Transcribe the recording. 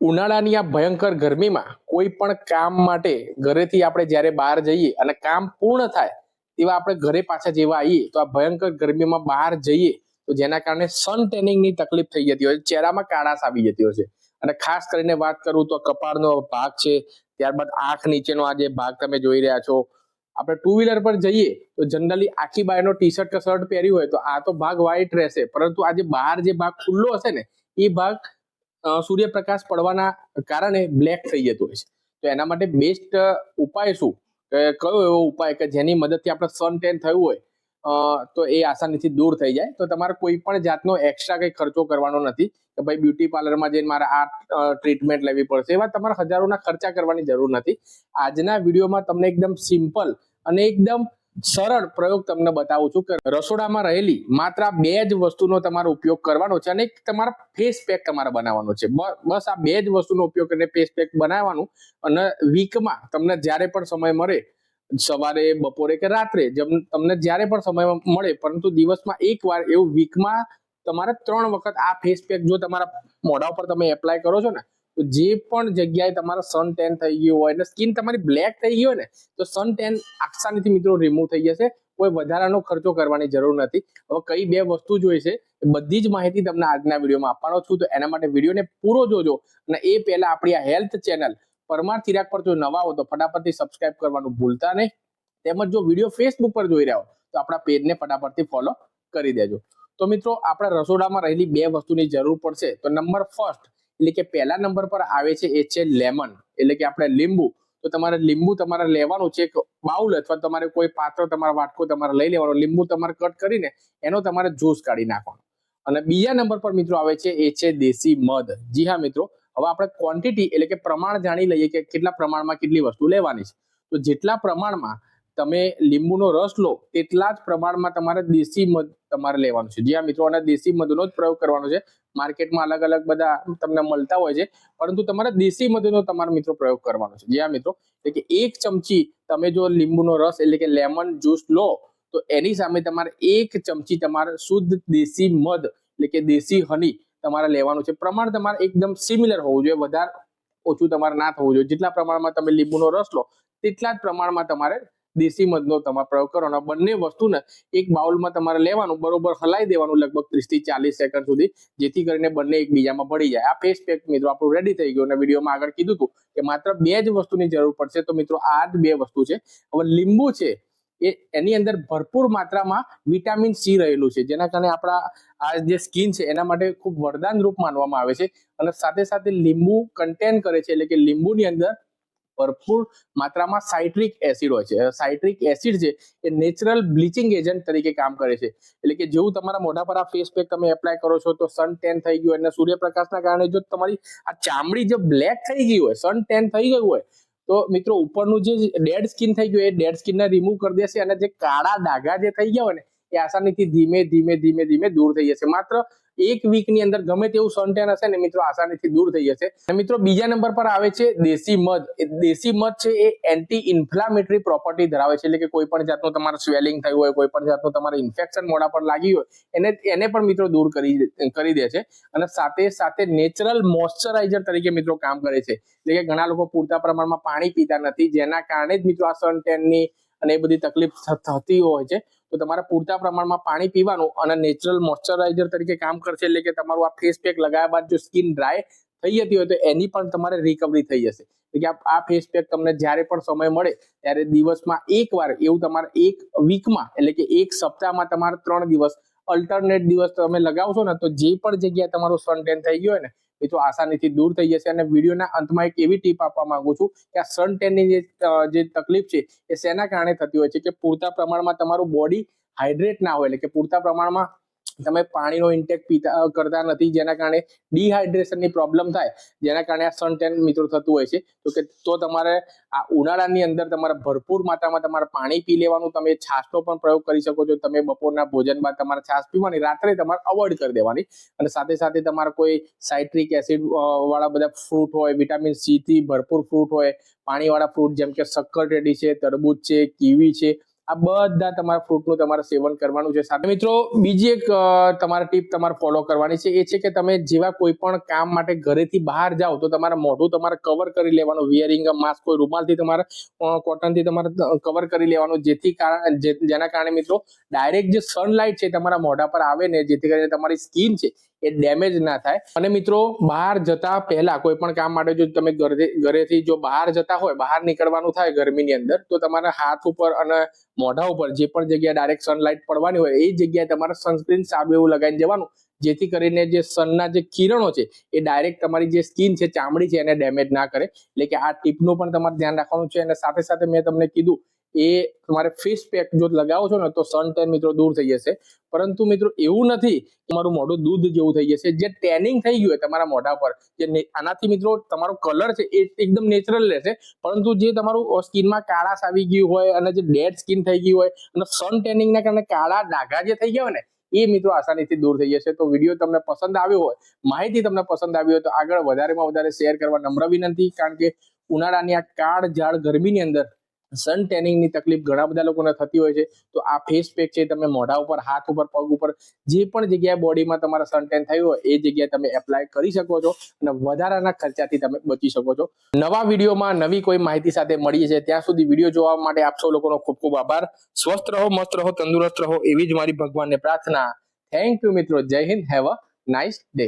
ઉનાળાની આ ભયંકર ગરમીમાં કોઈ પણ કામ માટે ઘરેથી આપણે જ્યારે બહાર જઈએ અને કામ પૂર્ણ થાય તેવા આપણે ઘરે પાછા જેવા આવીએ, તો આ ભયંકર ગરમીમાં બહાર જઈએ, તો જેના કારણે સન ટેનિંગની તકલીફ થઈ જતી હોય છે, ચહેરામાં કાળાશ આવી જતી હોય છે. અને ખાસ કરીને વાત કરું તો કપાળનો ભાગ છે, ત્યારબાદ આંખ નીચેનો આ જે ભાગ તમે જોઈ રહ્યા છો. આપણે ટુ વ્હીલર પર જઈએ, તો જનરલી આખી બાયનો ટી શર્ટ કે શર્ટ પહેર્યું હોય તો આ તો ભાગ વ્હાઈટ રહેશે, પરંતુ આ જે બહાર જે ભાગ ખુલ્લો હશે ને, એ ભાગ સૂર્યપ્રકાશ પડવાના કારણે બ્લેક થઈ જતું હોય છે. તો એના માટે બેસ્ટ ઉપાય શું? કયો એવો ઉપાય કે જેની મદદથી આપણે સન ટેન થયું હોય તો એ આસાનીથી દૂર થઈ જાય. તો તમારે કોઈ પણ જાતનો એક્સ્ટ્રા કંઈ ખર્ચો કરવાનો નથી કે ભાઈ બ્યુટી પાર્લરમાં જઈને મારે આ ટ્રીટમેન્ટ લેવી પડશે. એવા તમારે હજારોના ખર્ચા કરવાની જરૂર નથી. આજના વિડીયોમાં તમને એકદમ સિમ્પલ અને એકદમ સરળ પ્રયોગ તમને બતાવું છું કે રસોડામાં રહેલી માત્ર બે જ વસ્તુનો તમારો ઉપયોગ કરવાનો છે અને એક તમારા ફેસ પેક તમારે બનાવવાનો છે. બસ આ બે જ વસ્તુનો ઉપયોગ કરીને ફેસ પેક બનાવવાનું અને વીકમાં તમને જ્યારે પણ સમય મળે, સવારે, બપોરે કે રાત્રે, જેમ તમને જ્યારે પણ સમય મળે, પરંતુ દિવસમાં એક વાર એવું વીકમાં તમારે ત્રણ વખત આ ફેસ પેક જો તમારા મોઢા ઉપર તમે એપ્લાય કરો છો ને જે પણ જગ્યાએ તમારા સન ટેન થઈ ગયું હોય અને સ્કિન તમારી બ્લેક થઈ ગઈ હોય ને, તો સન ટેન આસાનીથી મિત્રો રિમૂવ થઈ જશે. કોઈ વધારાનો ખર્ચો કરવાની જરૂર નથી. હવે કઈ બે વસ્તુ જોઈ છે, બધી જ માહિતી તમને આજના વિડીયોમાં આપવાનો છું. તો એના માટે વિડીયોને પૂરો જોજો અને એ પહેલા આપણી આ હેલ્થ ચેનલ પરમાર ચિરાગ પર જો નવા હો તો ફટાફટથી સબસ્ક્રાઇબ કરવાનું ભૂલતા નહીં. તેમજ જો વીડિયો ફેસબુક પર જોઈ રહ્યા હો, તો આપણા પેજને ફટાફટથી ફોલો કરી દેજો. તો મિત્રો, આપણા રસોડામાં રહેલી બે વસ્તુની જરૂર પડશે. તો નંબર ફર્સ્ટ એટલે કે પહેલા નંબર પર આવે છે એ છે લેમન. એટલે કે આપણે લીંબુ. તો તમારે લીંબુ તમારે લેવાનું છે એક બાઉલ અથવા તમારે કોઈ પાત્ર તમારા વાટકો તમારે લઈ લેવાનો. લીંબુ તમારે કટ કરીને એનો તમારે જ્યુસ કાઢી નાખવાનો. અને બીજા નંબર પર મિત્રો આવે છે એ છે દેશી મધ. જી હા મિત્રો, હવે આપણે ક્વોન્ટિટી એટલે કે પ્રમાણ જાણી લઈએ કે કેટલા પ્રમાણમાં કેટલી વસ્તુ લેવાની છે. તો જેટલા પ્રમાણમાં તમે લીંબુનો રસ લો તેટલા જ પ્રમાણમાં તમારે દેશી મધ તમારે લેવાનું છે. જ્યાં મિત્રો, અને દેશી મધનો જ પ્રયોગ કરવાનો છે. માર્કેટમાં અલગ અલગ બધા તમને મળતા હોય છે, પરંતુ તમારે દેશી મધનો તમારે મિત્રો પ્રયોગ કરવાનો છે. જ્યાં મિત્રો, એટલે કે એક ચમચી તમે જો લીંબુનો રસ એટલે કે લેમન જ્યુસ લો, તો એની સામે તમારે એક ચમચી તમારે શુદ્ધ દેશી મધ એટલે કે દેશી હની તમારે લેવાનું છે. પ્રમાણ તમારે એકદમ સિમિલર હોવું જોઈએ, વધારે ઓછું તમારે ના થવું જોઈએ. જેટલા પ્રમાણમાં તમે લીંબુનો રસ લો, તેટલા જ પ્રમાણમાં તમારે દેશી મધનો તમારે પ્રયોગ કરવાનો બંને વસ્તુને એક બાઉલમાં તમારે લેવાનું, બરોબર હલાઈ દેવાનું લગભગ ત્રીસથી ચાલીસ સેકન્ડ સુધી, જેથી કરીને બંને એકબીજામાં ભળી જાય. આ ફેસ પેક મિત્રો આપણું રેડી થઈ ગયું અને વિડીયોમાં આગળ કીધું હતું કે માત્ર બે જ વસ્તુની જરૂર પડશે. તો મિત્રો આ જ બે વસ્તુ છે. હવે લીંબુ છે એ એની અંદર ભરપૂર માત્રામાં વિટામિન સી રહેલું છે, જેના કારણે આપણા આ જે સ્કિન છે એના માટે ખૂબ વરદાન રૂપ માનવામાં આવે છે. અને સાથે સાથે લીંબુ કન્ટેન કરે છે, એટલે કે લીંબુની અંદર ભરપૂર માત્રામાં સાઇટ્રિક એસિડ હોય છે. સાઇટ્રિક એસિડ છે એ નેચરલ બ્લીચિંગ એજન્ટ તરીકે કામ કરે છે. એટલે કે જેવું તમારા મોઢા પર આ ફેસ પેક તમે એપ્લાય કરો છો, તો સન ટેન થઈ ગયું અને સૂર્યપ્રકાશના કારણે જો તમારી આ ચામડી જે બ્લેક થઈ ગઈ હોય, સન ટેન થઈ ગયું હોય, તો મિત્રો ઉપરનું જે ડેડ સ્કિન થઈ ગયું એ ડેડ સ્કિનને રિમૂવ કરી દેશે અને જે કાળા ડાઘા જે થઈ ગયા હોય ને એ આસાનીથી ધીમે ધીમે ધીમે ધીમે દૂર થઈ જશે. માત્ર એક વીકની અંદર ગમે તેવું સનટેન હશે ને મિત્રો આસાનીથી દૂર થઈ જશે. મિત્રો, બીજા નંબર પર આવે છે દેશી મધ. દેશી મધ છે એ એન્ટી ઇન્ફ્લામેટરી પ્રોપર્ટી ધરાવે છે. એટલે કે કોઈ પણ જાતનું તમારે સ્વેલિંગ થયું હોય, કોઈ પણ જાતનું તમારે ઇન્ફેક્શન મોડા પર લાગી હોય, એને એને પણ મિત્રો દૂર કરી કરી દે છે. અને સાથે સાથે નેચરલ મોઇશ્ચરાઇઝર તરીકે મિત્રો કામ કરે છે. એટલે કે ઘણા લોકો પૂરતા પ્રમાણમાં પાણી પીતા નથી, જેના કારણે જ મિત્રો આ સનટેનની અને એ બધી તકલીફ થતી હોય છે. તો તમારે પૂરતા પ્રમાણમાં પાણી પીવાનું અને નેચરલ મોઇશ્ચરાઇઝર તરીકે કામ કરશે એટલે કે તમારું આ ફેસ પેક લગાવ્યા બાદ જો સ્કિન ડ્રાય થઈ જતી હોય તો એની પણ તમારે રિકવરી થઈ જશે. કે આ- ફેસ પેક તમને જ્યારે પણ સમય મળે ત્યારે દિવસમાં એક વાર એવું તમારે એક વીકમાં એટલે કે એક સપ્તાહમાં તમારે ત્રણ દિવસ અલ્ટરનેટ દિવસ તમે લગાવશો ને તો જે પણ જગ્યાએ તમારું સન ટેન થઈ ગયો હોય ને એ તો આસાનીથી દૂર થઈ જશે અને વિડીયોના અંતમાં એક એવી ટીપ આપવા માંગુ છું કે આ સન ટેનની જે જે તકલીફ છે એ શેના કારણે થતી હોય છે કે પૂરતા પ્રમાણમાં તમારું બોડી હાઇડ્રેટ ના હોય, એટલે કે પૂરતા પ્રમાણમાં તમે પાણીનો ઇન્ટેક પીતા કરતા નથી. જેના કારણે ડિહાઇડ્રેશનની પ્રોબ્લેમ થાય. જેના કારણે આ સનટેન મિત્રો થતું હોય છે. તો કે, તો તમારે આ ઉનાળાની અંદર તમારે ભરપૂર માત્રામાં તમારે પાણી પી લેવાનું. તમે છાશનો પણ પ્રયોગ કરી શકો છો. તમે બપોરના ભોજન બાદ તમારે છાશ પીવાની. રાત્રે તમારે અવોઇડ કરી દેવાની. અને સાથે સાથે તમારે કોઈ સાઇટ્રિક એસિડ વાળા બધા ફ્રૂટ હોય વિટામિન સી થી ભરપૂર ફ્રૂટ હોય, પાણીવાળા ફ્રૂટ જેમ કે શક્કરટેટી છે, તરબૂચ છે, કીવી છે આ બધા તમારા ફ્રૂટનું તમારે સેવન કરવાનું છે સાથે. મિત્રો, બીજી એક તમારે ટીપ તમારે ફોલો કરવાની છે. એ છે કે તમે જેવા કોઈ પણ કામ માટે ઘરેથી બહાર જાઓ, તો તમારે મોઢું તમારે કવર કરી લેવાનું. વિયરિંગ માસ્ક કોઈ રૂમાલથી તમારે કોટનથી તમારે કવર કરી લેવાનું. જેથી જેના કારણે મિત્રો ડાયરેક્ટ જે સનલાઇટ છે તમારા મોઢા પર આવે ને, જેથી કરીને તમારી સ્કિન છે એ ડેમેજ ના થાય. અને મિત્રો, બહાર જતા પહેલા કોઈ પણ કામ માટે જો તમે ઘરેથી જો બહાર જતા હોય, બહાર નીકળવાનું થાય ગરમીની અંદર, તો તમારા હાથ ઉપર અને મોઢા ઉપર જે પણ જગ્યાએ ડાયરેક્ટ સનલાઇટ પડવાની હોય, એ જગ્યાએ તમારે સનસ્ક્રીન સારું એવું લગાવીને જવાનું. જેથી કરીને જે સનના જે કિરણો છે, એ ડાયરેક્ટ તમારી જે સ્કિન છે, ચામડી છે, એને ડેમેજ ના કરે. એટલે કે આ ટીપનું પણ તમારે ધ્યાન રાખવાનું છે. અને સાથે સાથે મેં તમને કીધું એ તમારે ફેસ પેક જો લગાવો છો ને, તો સન ટેન મિત્રો દૂર થઈ જશે. પરંતુ મિત્રો એવું નથી તમારું મોઢું દૂધ જેવું થઈ જશે. જે ટેનિંગ થઈ ગયું હોય તમારા મોઢા પર, જે આનાથી મિત્રો તમારો કલર છે એ એકદમ નેચરલ રહેશે. પરંતુ જે તમારું સ્કિનમાં કાળાશ આવી ગયું હોય અને જે ડેડ સ્કિન થઈ ગયું હોય અને સન ટેનિંગના કારણે કાળા ડાઘા જે થઈ ગયા હોય ને, એ મિત્રો આસાનીથી દૂર થઈ જશે. તો વીડિયો તમને પસંદ આવ્યો હોય, માહિતી તમને પસંદ આવી હોય તો આગળ વધારેમાં વધારે શેર કરવા નમ્ર વિનંતી. કારણ કે ઉનાળાની આ કાળ ઝાડ ગરમીની અંદર સન ટેનિંગની તકલીફ ઘણા બધા લોકોને થતી હોય છે. તો આ ફેસ પેક છે તમે મોઢા ઉપર, હાથ ઉપર, પગ ઉપર જે પણ જગ્યાએ બોડીમાં તમારા સન ટેન થયું હોય, એ જગ્યાએ તમે એપ્લાય કરી શકો છો અને વધારાના ખર્ચાથી તમે બચી શકો છો. નવા વિડીયોમાં નવી કોઈ માહિતી સાથે મળીએ છે ત્યાં સુધી વીડિયો જોવા માટે આપ સૌ લોકોનો ખૂબ ખૂબ આભાર. સ્વસ્થ રહો, મસ્ત રહો, તંદુરસ્ત રહો, એવી જ મારી ભગવાનને પ્રાર્થના. થેન્ક યુ મિત્રો. જય Hind. Have a nice day